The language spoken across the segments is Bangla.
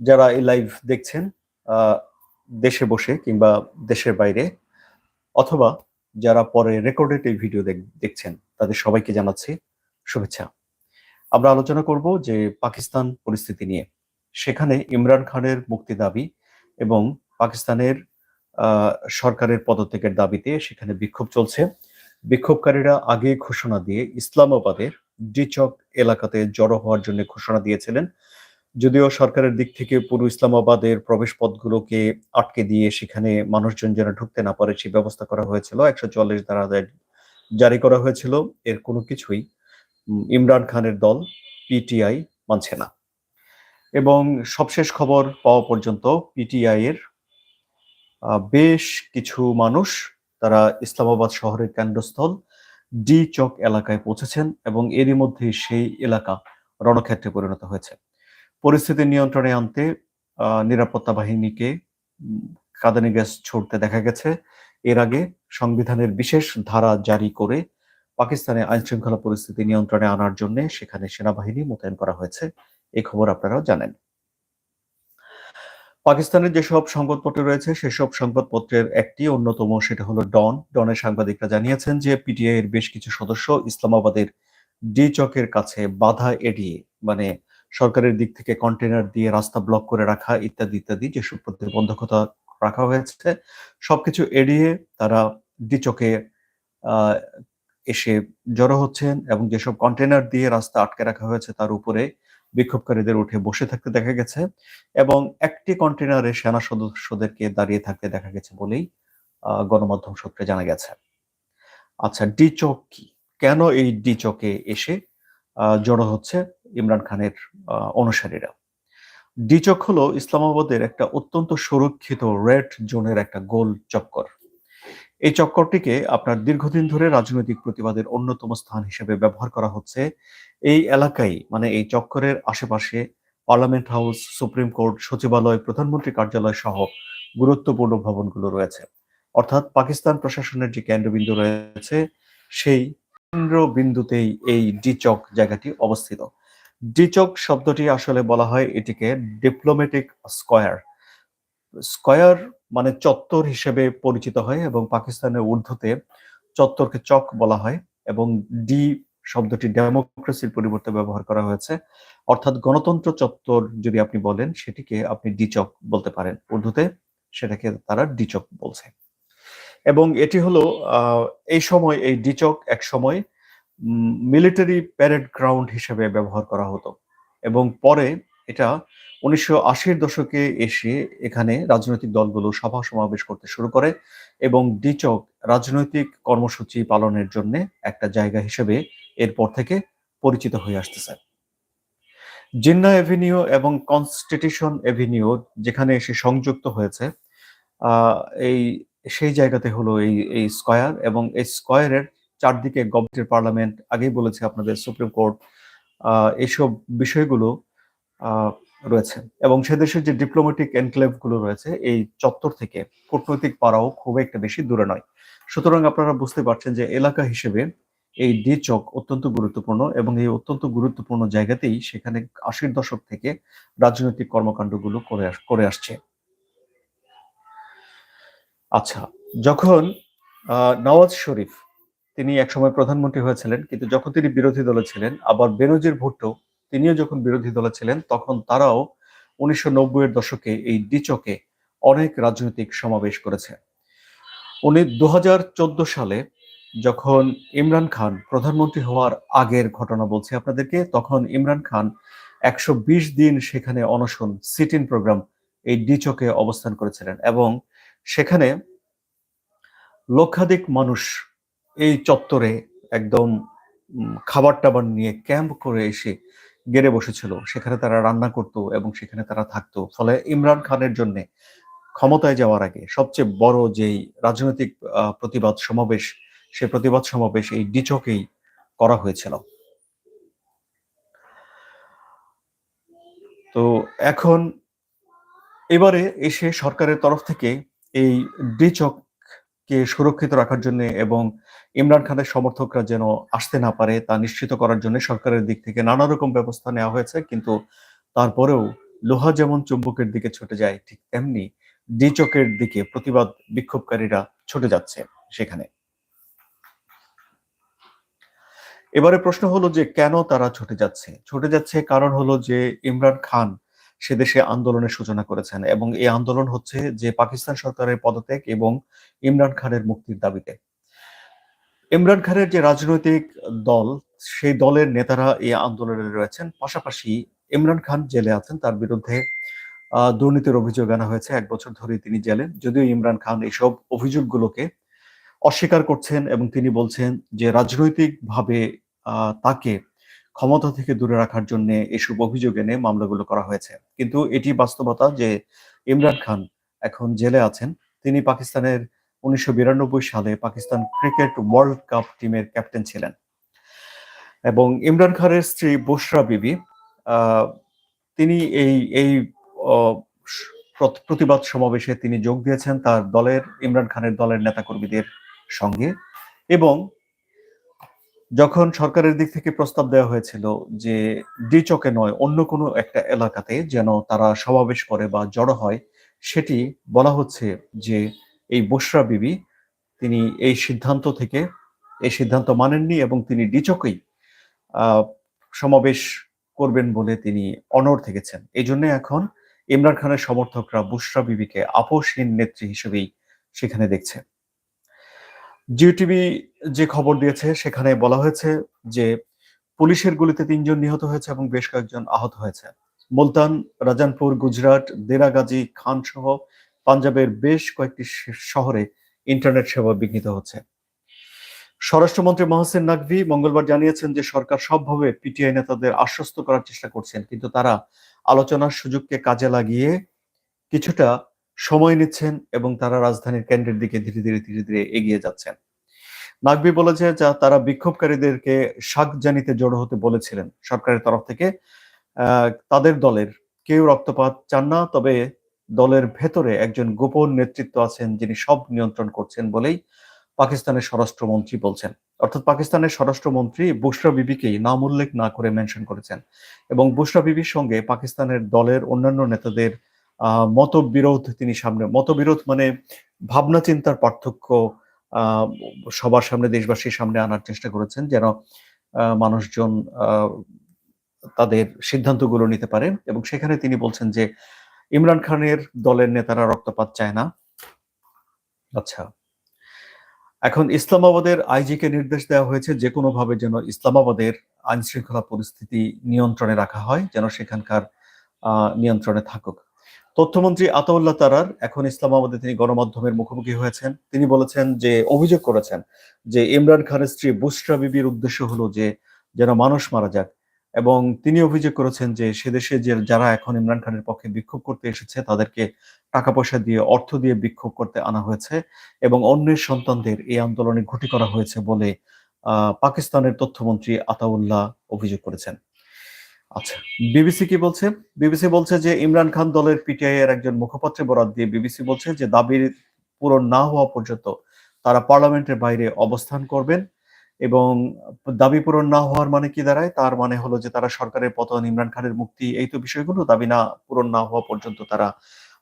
যারা এই লাইভ দেখছেন দেশে বসে কিংবা দেশের বাইরে, অথবা যারা পরে রেকর্ডেড এই ভিডিও দেখছেন, তাদের সবাইকে জানাচ্ছি শুভেচ্ছা। আমরা আলোচনা করব যে পাকিস্তান পরিস্থিতি নিয়ে। সেখানে ইমরান খানের মুক্তি দাবি এবং পাকিস্তানের সরকারের পদত্যাগের দাবিতে সেখানে বিক্ষোভ চলছে। বিক্ষোভকারীরা আগে ঘোষণা দিয়ে ইসলামাবাদের ডিচক এলাকাতে জড়ো হওয়ার জন্য ঘোষণা দিয়েছিলেন। যদিও সরকারের দিক থেকে পুরো ইসলামাবাদের প্রবেশ পথগুলোকে আটকে দিয়ে সেখানে মানুষজন যেন ঢুকতে না পারে, সেই ব্যবস্থা করা হয়েছিল। একশো চল্লিশ ধারা জারি করা হয়েছিল। এর কোনো কিছুই ইমরান খানের দল পিটিআই মানছে না। এবং সবশেষ খবর পাওয়া পর্যন্ত পিটিআই এর বেশ কিছু মানুষ তারা ইসলামাবাদ শহরের কেন্দ্রস্থল ডি চক এলাকায় পৌঁছেছেন এবং এরই মধ্যে সেই এলাকা রণক্ষেত্রে পরিণত হয়েছে। পরিস্থিতি নিয়ন্ত্রণে আনতে নিরাপত্তা বাহিনীকে কাঁদানে গ্যাস ছুড়তে দেখা গেছে। এর আগে সংবিধানের বিশেষ ধারা জারি করে পাকিস্তানে আইন শৃঙ্খলা পরিস্থিতি নিয়ন্ত্রণে আনার জন্য সেখানে সেনাবাহিনী মোতায়েন করা হয়েছে। এই খবর আপনারাও জানেন। পাকিস্তানের যেসব সংবাদপত্র রয়েছে, সেসব সংবাদপত্রের একটি অন্যতম সেটা হলো ডন। ডনের সাংবাদিকরা জানিয়েছেন যে পিটিআই এর বেশ কিছু সদস্য ইসলামাবাদের ডি চকের কাছে বাধা এড়িয়ে মানে সরকারের দিক থেকে কন্টেনার দিয়ে রাস্তা ব্লক করে রাখা ইত্যাদি ইত্যাদি যেসব প্রতিবন্ধকতা রাখা হয়েছে সবকিছু এড়িয়ে তারা ডি চকে আহ, এসে জড়ো হচ্ছেন এবং যেসব কন্টেনার দিয়ে রাস্তা আটকে রাখা হয়েছে তার উপরে বিক্ষোভকারীদের উঠে বসে থাকতে দেখা গেছে এবং একটি কন্টেনারে সেনা সদস্যদেরকে দাঁড়িয়ে থাকতে দেখা গেছে বলেই গণমাধ্যম সূত্রে জানা গেছে। আচ্ছা ডি চক কি? কেন এই ডি চকে এসে জড়ো হচ্ছে? ইমরান খানের অনুসারীরা। ডিচক হলো ইসলামাবাদের একটা অত্যন্ত সুরক্ষিত রেড জোনের একটা গোল চক্কর। এই চক্করটিকে আপনার দীর্ঘদিন ধরে রাজনৈতিক প্রতিবাদের অন্যতম স্থান হিসেবে ব্যবহার করা হচ্ছে। এই এলাকায় মানে এই চক্করের আশেপাশে পার্লামেন্ট হাউস, সুপ্রিম কোর্ট, সচিবালয়, প্রধানমন্ত্রী কার্যালয় সহ গুরুত্বপূর্ণ ভবনগুলো রয়েছে। অর্থাৎ পাকিস্তান প্রশাসনের যে কেন্দ্রবিন্দু রয়েছে, সেই কেন্দ্রবিন্দুতেই এই ডিচক জায়গাটি অবস্থিত। ডিচক শব্দটি আসলে বলা হয় এটিকে ডিপ্লোম্যাটিক স্কয়ার স্কয়ার মানে চত্বর হিসেবে পরিচিত হয় এবং পাকিস্তানের ঊর্ধ্বতে চত্বরকে চক বলা হয় এবং ডি শব্দটি ডেমোক্রেসির পরিবর্তে ব্যবহার করা হয়েছে। অর্থাৎ গণতন্ত্র চত্বর যদি আপনি বলেন, সেটিকে আপনি ডিচক বলতে পারেন। উর্দুতে সেটাকে তারা ডিচক বলছে। এবং এটি হলো এই সময়, এই ডিচক এক সময় মিলিটারি প্যারেড গ্রাউন্ড হিসেবে ব্যবহার করা হতো। এবং পরে এটা উনিশশো আশির দশকে এসে এখানে রাজনৈতিক দলগুলো সভা সমাবেশ করতে শুরু করে এবং ডিচক রাজনৈতিক কর্মসূচি পালনের জন্য একটা জায়গা হিসেবে এরপর থেকে পরিচিত হয়ে আসতেছে। জিন্না এভিনিউ এবং কনস্টিটিউশন এভিনিউ যেখানে এসে সংযুক্ত হয়েছে এই, সেই জায়গাতে হলো এই এই স্কয়ার এবং এই স্কয়ারের চারদিকে গভর্নমেন্টের পার্লামেন্ট, আগেই বলেছে আপনাদের সুপ্রিম কোর্ট এইসব বিষয়গুলো রয়েছে। এবং সে দেশের যে ডিপ্লোম্যাটিক এনক্লেভগুলো রয়েছে, এই চত্বর থেকে কূটনৈতিক পাড়াও খুব একটা বেশি দূরে নয়। সুতরাং আপনারা বুঝতে পারছেন যে এলাকা হিসেবে এই ডি চক অত্যন্ত গুরুত্বপূর্ণ এবং এই অত্যন্ত গুরুত্বপূর্ণ জায়গাতেই সেখানে আশির দশক থেকে রাজনৈতিক কর্মকাণ্ডগুলো করে করে আসছে। আচ্ছা যখন নওয়াজ শরীফ তিনি একসময় প্রধানমন্ত্রী হয়েছিলেন, কিন্তু যখন তিনি বিরোধী দলে ছিলেন, আবার বেনজির ভুট্টো, তিনিও যখন বিরোধী দলে ছিলেন, তখন তারাও উনিশশো নব্বইয়ের দশকে এই ডিচকে অনেক রাজনৈতিক সমাবেশ করেছে। উনি দুহাজার চোদ্দ সালে যখন ইমরান খান প্রধানমন্ত্রী হওয়ার আগের ঘটনা বলছি আপনাদেরকে, তখন ইমরান খান একশো বিশ দিন সেখানে অনশন সিট ইন প্রোগ্রাম এই ডিচকে অবস্থান করেছিলেন এবং সেখানে লক্ষাধিক মানুষ এই চত্বরে একদম খাবার টাবার নিয়ে ক্যাম্প করে এসে গেড়ে বসেছিল। সেখানে তারা রান্না করত এবং সেখানে তারা থাকতো। ফলে ইমরান খানের জন্য ক্ষমতায় যাওয়ার আগে সবচেয়ে বড় যেই রাজনৈতিক প্রতিবাদ সমাবেশ, সে প্রতিবাদ সমাবেশ এই ডিচকেই করা হয়েছিল। তো এখন এবারে এসে সরকারের তরফ থেকে এই ডিচককে সুরক্ষিত রাখার জন্য এবং ইমরান খানের সমর্থকরা যেন আসতে না পারে, তা নিশ্চিত করার জন্য সরকারের দিক থেকে নানা রকম ব্যবস্থা নেওয়া হয়েছে। কিন্তু তারপরেও লোহা যেমন চুম্বকের দিকে ছুটে যায়, ঠিক তেমনি ডি চকের দিকে প্রতিবাদ বিক্ষোভকারীরা ছুটে যাচ্ছে সেখানে। এবারে প্রশ্ন হলো যে কেন তারা ছুটে যাচ্ছে? ছুটে যাচ্ছে কারণ হলো যে ইমরান খান সে দেশে আন্দোলনের সূচনা করেছেন এবং এই আন্দোলন হচ্ছে যে পাকিস্তান সরকারের পদত্যাগ এবং ইমরান খানের মুক্তির দাবিতে। ইমরান খানের যে রাজনৈতিক দল, সেই দলের নেতারা এই আন্দোলনে রয়েছেন। পাশাপাশি ইমরান খান জেলে আছেন। তার বিরুদ্ধে দুর্নীতির অভিযোগ আনা হয়েছে। এক বছর ধরে তিনি জেলে। যদিও ইমরান খান এইসব অভিযোগগুলোকে অস্বীকার করছেন এবং তিনি বলছেন যে রাজনৈতিকভাবে তাকে ক্ষমতা থেকে দূরে রাখার জন্য এসব অভিযোগ এনে মামলাগুলো করা হয়েছে। কিন্তু এটি বাস্তবতা যে ইমরান খান এখন জেলে আছেন। তিনি পাকিস্তানের উনিশশো বিরানব্বই সালে পাকিস্তান ক্রিকেট ওয়ার্ল্ড কাপ টিমের ক্যাপ্টেন ছিলেন। এবং ইমরান খানের স্ত্রী বুশরা বিবি তিনি এই এই প্রতিবাদ সমাবেশে তিনি যোগ দিয়েছেন তার দলের, ইমরান খানের দলের নেতাকর্মীদের সঙ্গে। এবং যখন সরকারের দিক থেকে প্রস্তাব দেওয়া হয়েছিল যে ডি চকে নয়, অন্য কোনো একটা এলাকাতে যেন তারা সমাবেশ করে বা জড়ো হয়, সেটি বলা হচ্ছে যে এই বসরা বিবি, তিনি এই সিদ্ধান্ত থেকে, এই সিদ্ধান্ত মানেননি এবং তিনি ডিচকেই সমাবেশ করবেন বলে তিনি অনড় থেকেছেন। এই জন্য এখন ইমরান খানের সমর্থকরা বুশরা বিবিকে আপোষহীন নেত্রী হিসেবেই সেখানে দেখছে। জিও টিভি যে খবর দিয়েছে, সেখানে বলা হয়েছে যে পুলিশের গুলিতে তিনজন নিহত হয়েছে এবং বেশ কয়েকজন আহত হয়েছে। মুলতান, রাজানপুর, গুজরাট, দেরাগাজী খান সহ পাঞ্জাবের বেশ কয়েকটি শহরে ইন্টারনেট সেবা বিঘ্নিত হচ্ছে। স্বরাষ্ট্রমন্ত্রী মহসেন নাকভি মঙ্গলবার জানিয়েছেন যে সরকার সবভাবে পিটিআই নেতাদের আশ্বস্ত করার চেষ্টা করছেন, কিন্তু তারা আলোচনার সুযোগকে কাজে লাগিয়ে কিছুটা সময় নিচ্ছেন এবং তারা রাজধানীর কেন্দ্রের দিকে ধীরে ধীরে ধীরে ধীরে এগিয়ে যাচ্ছেন। নাকবি বলেছে যা তারা বিক্ষোভকারীদেরকে শাক জানিতে জড়ো হতে বলেছিলেন। সরকারের তরফ থেকে তাদের দলের কেউ রক্তপাত চান না, তবে দলের ভেতরে একজন গোপন নেতৃত্ব আছেন যিনি সব নিয়ন্ত্রণ করছেন বলেই পাকিস্তানের স্বরাষ্ট্রমন্ত্রী বলছেন। অর্থাৎ পাকিস্তানের স্বরাষ্ট্রমন্ত্রী বুশরা বিবিকেই নাম উল্লেখ না করে মেনশন করেছেন এবং বুশরা বিবির সঙ্গে পাকিস্তানের দলের অন্যান্য নেতাদের মতবিরোধ তিনি সামনে, মতবিরোধ মানে ভাবনা চিন্তার পার্থক্য সবার সামনে দেশবাসীর সামনে আনার চেষ্টা করেছেন যেন মানুষজন তাদের সিদ্ধান্তগুলো নিতে পারে এবং সেখানে তিনি বলছেন যে ইমরান খানের দলের নেতারা রক্তপাত চায় না। আচ্ছা এখন ইসলামাবাদের আইজিকে নির্দেশ দেওয়া হয়েছে যে কোনো ভাবে যেন ইসলামাবাদের আইন শৃঙ্খলা পরিস্থিতি নিয়ন্ত্রণে রাখা হয়, যেন সেখানকার নিয়ন্ত্রণে থাকুক। তথ্যমন্ত্রী আতাউল্লাহ তারার এখন ইসলামাবাদে তিনি গণমাধ্যমের মুখোমুখি হয়েছেন। তিনি বলেছেন যে, অভিযোগ করেছেন যে ইমরান খানের স্ত্রী বুসরা বিবির উদ্দেশ্য হলো যে, যেন মানুষ মারা যাক। এবং তিনি অভিযোগ করেছেন যে সে দেশে যে যারা এখন ইমরান খানের পক্ষে বিক্ষোভ করতে এসেছে, তাদেরকে টাকা পয়সা দিয়ে, অর্থ দিয়ে বিক্ষোভ করতে আনা হয়েছে এবং অন্যের সন্তানদের এই আন্দোলনে ঘটি করা হয়েছে বলে পাকিস্তানের তথ্যমন্ত্রী আতাউল্লাহ অভিযোগ করেছেন। আচ্ছা বিবিসি কি বলছে? বিবিসি বলছে যে ইমরান খান দলের পিটিআই এর একজন মুখপাত্রে বরাদ দিয়ে বিবিসি বলছে যে দাবির পূরণ না হওয়া পর্যন্ত তারা পার্লামেন্টের বাইরে অবস্থান করবেন। এবং দাবি পূরণ না হওয়ার মানে কি দাঁড়ায়? তার মানে হলো যে তারা সরকারের পতন, ইমরান খানের মুক্তি, এই তো বিষয়গুলো দাবি না পূরণ না হওয়া পর্যন্ত তারা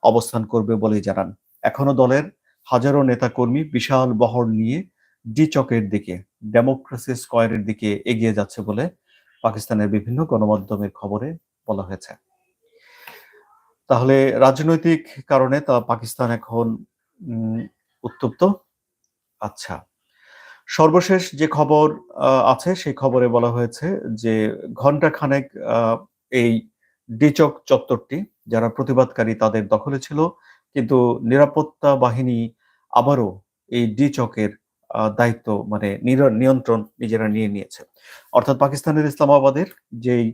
অবস্থান করবে বলেই জানান। এখনও দলের হাজারো নেতা কর্মী বিশাল বহর নিয়ে ডি চকের দিকে, ডেমোক্রেসি স্কোয়ারের দিকে এগিয়ে যাচ্ছে বলে পাকিস্তানের বিভিন্ন গণমাধ্যমের খবরে বলা হয়েছে। তাহলে রাজনৈতিক কারণে তা পাকিস্তান এখন উত্তপ্ত? আচ্ছা। সর্বশেষ যে খবর আছে সেই খবরে বলা হয়েছে যে ঘণ্টা খানেক এই ডিচক চত্বরটি যারা প্রতিবাদকারী তাদের দখলে ছিল। কিন্তু নিরাপত্তা বাহিনী আবারও এই ডিচকের দায়িত্ব মানে নিয়ন্ত্রণ নিজেরা নিয়ে নিয়েছে। অর্থাৎ পাকিস্তানের ইসলামাবাদের যেই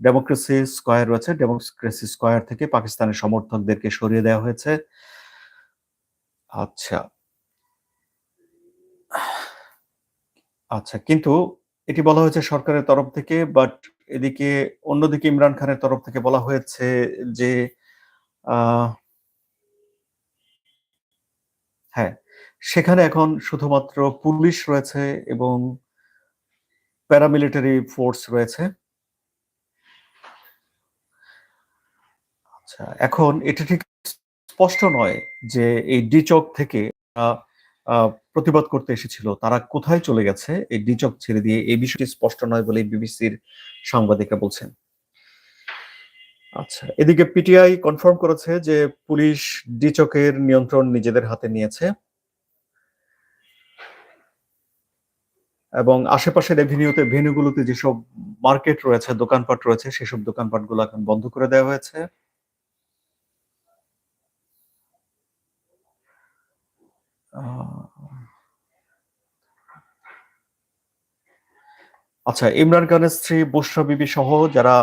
ডেমোক্রেসি স্কোয়ার রয়েছে, ডেমোক্রেসি স্কোয়ার থেকে পাকিস্তানের সমর্থকদেরকে সরিয়ে দেওয়া হয়েছে। আচ্ছা আচ্ছা কিন্তু এটি বলা হয়েছে সরকারের তরফ থেকে বাট এদিকে অন্যদিকে ইমরান খানের তরফ থেকে বলা হয়েছে যে হ্যাঁ সেখানে এখন শুধুমাত্র পুলিশ রয়েছে এবং প্যারামিলিটারি ফোর্স রয়েছে। আচ্ছা এখন এটা ঠিক স্পষ্ট নয় যে এই ডিচক থেকে আহ, প্রতিবাদ করতে এসেছিল। তারা কোথায় চলে গেছে এই ডিচক ছেড়ে দিয়ে এই বিষয়টি স্পষ্ট নয় বলে বিবিসির সাংবাদিকরা বলছেন। আচ্ছা এদিকে পিটিআই কনফার্ম করেছে যে পুলিশ ডিচকের নিয়ন্ত্রণ নিজেদের হাতে নিয়েছে এবং আশেপাশের ভেনিউতে ভেন্যুগুলোতে যেসব মার্কেট রয়েছে, দোকানপাট রয়েছে, সেসব দোকানপাটগুলো এখন বন্ধ করে দেওয়া হয়েছে। আচ্ছা ইমরান খানের স্ত্রী বুশরা বিবি সহ যারা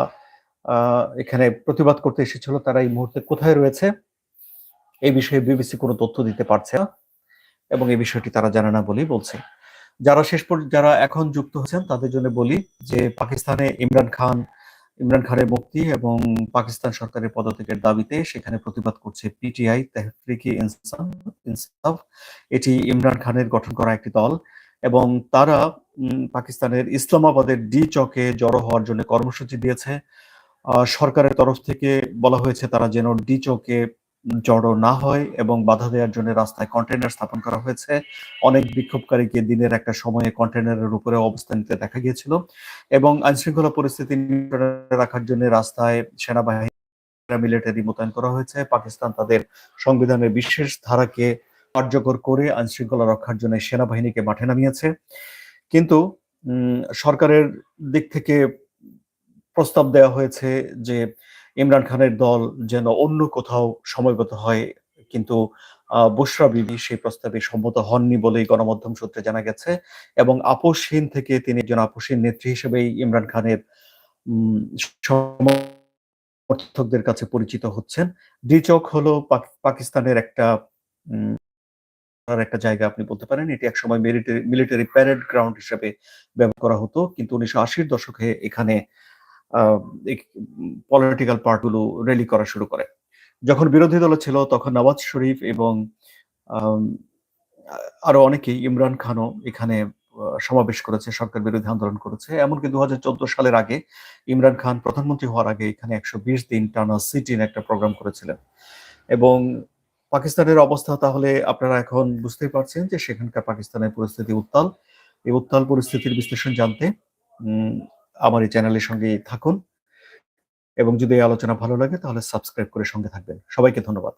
এখানে প্রতিবাদ করতে এসেছিল, তারা এই মুহূর্তে কোথায় রয়েছে? এই বিষয়ে বিবিসি কোনো তথ্য দিতে পারছে না এবং এই বিষয়টি তারা জানে না বলেই বলছে। যারা শেষ পর্যন্ত যারা এখন যুক্ত হয়েছেন, তাদের জন্য বলি যে, পাকিস্তানে ইমরান খান ইমরান খানের মুক্তি এবং পাকিস্তান সরকারের পদত্যাগের দাবিতে সেখানে প্রতিবাদ করছে পিটিআই তেহরিকি ইনসাফ এটি ইমরান খানের গঠন করা একটি দল এবং তারা পাকিস্তানের ইসলামাবাদের ডি চকে জড়ো হওয়ার জন্য কর্মসূচি দিয়েছে। সরকারের তরফ থেকে বলা হয়েছে তারা যেন ডি চকে জড়ো না হয় এবং বাধা দেওয়ার জন্য রাস্তায় কন্টেনার স্থাপন করা হয়েছে। অনেক বিক্ষোভকারীকে দিনের একটা সময়ে কন্টেনারের উপরে অবস্থান নিতে দেখা গিয়েছিল এবং আইনশৃঙ্খলা পরিস্থিতি রাখার জন্য রাস্তায় সেনাবাহিনী মিলিটারি মোতায়েন করা হয়েছে। পাকিস্তান তাদের সংবিধানের বিশেষ ধারাকে কার্যকর করে আইনশৃঙ্খলা রক্ষার জন্য সেনাবাহিনীকে মাঠে নামিয়েছে। কিন্তু সরকারের দিক থেকে প্রস্তাব দেওয়া হয়েছে যে ইমরান খানের দল যেন অন্য কোথাও সময়গত হয়, কিন্তু বুশরা বিবি সেই প্রস্তাবে সম্মত হননি বলেই গণমাধ্যম সূত্রে জানা গেছে এবং আপোষহীন থেকে তিনি একজন আপোষহীন নেত্রী হিসেবেই ইমরান খানের সমর্থকদের কাছে পরিচিত হচ্ছেন। ডিচক হলো পাকিস্তানের একটা একটা জায়গা আপনি বলতে পারেন। এটি একসময় মিলিটারি মিলিটারি প্যারেড গ্রাউন্ড হিসেবে ব্যবহার করা হতো, কিন্তু উনিশশো আশির দশকে এখানে পলিটিক্যাল পার্টগুলো র্যালি করা শুরু করে। যখন বিরোধী দল ছিল তখন নওয়াজ শরীফ এবং আরও অনেকেই, ইমরান খানও এখানে সমাবেশ করেছে, সরকার বিরোধী আন্দোলন করেছে। এমনকি দুহাজার চোদ্দ সালের আগে ইমরান খান প্রধানমন্ত্রী হওয়ার আগে এখানে একশো বিশ দিন টানা সিটিন একটা প্রোগ্রাম করেছিলেন। এবং পাকিস্তানের অবস্থা তাহলে আপনারা এখন বুঝতেই পারছেন যে সেখানকার পাকিস্তানের পরিস্থিতি উত্তাল। এই উত্তাল পরিস্থিতির বিশ্লেষণ জানতে আমার এই চ্যানেলের সঙ্গে থাকুন। এবং যদি এই আলোচনা ভালো লাগে, তাহলে সাবস্ক্রাইব করে সঙ্গে থাকবেন। সবাইকে ধন্যবাদ।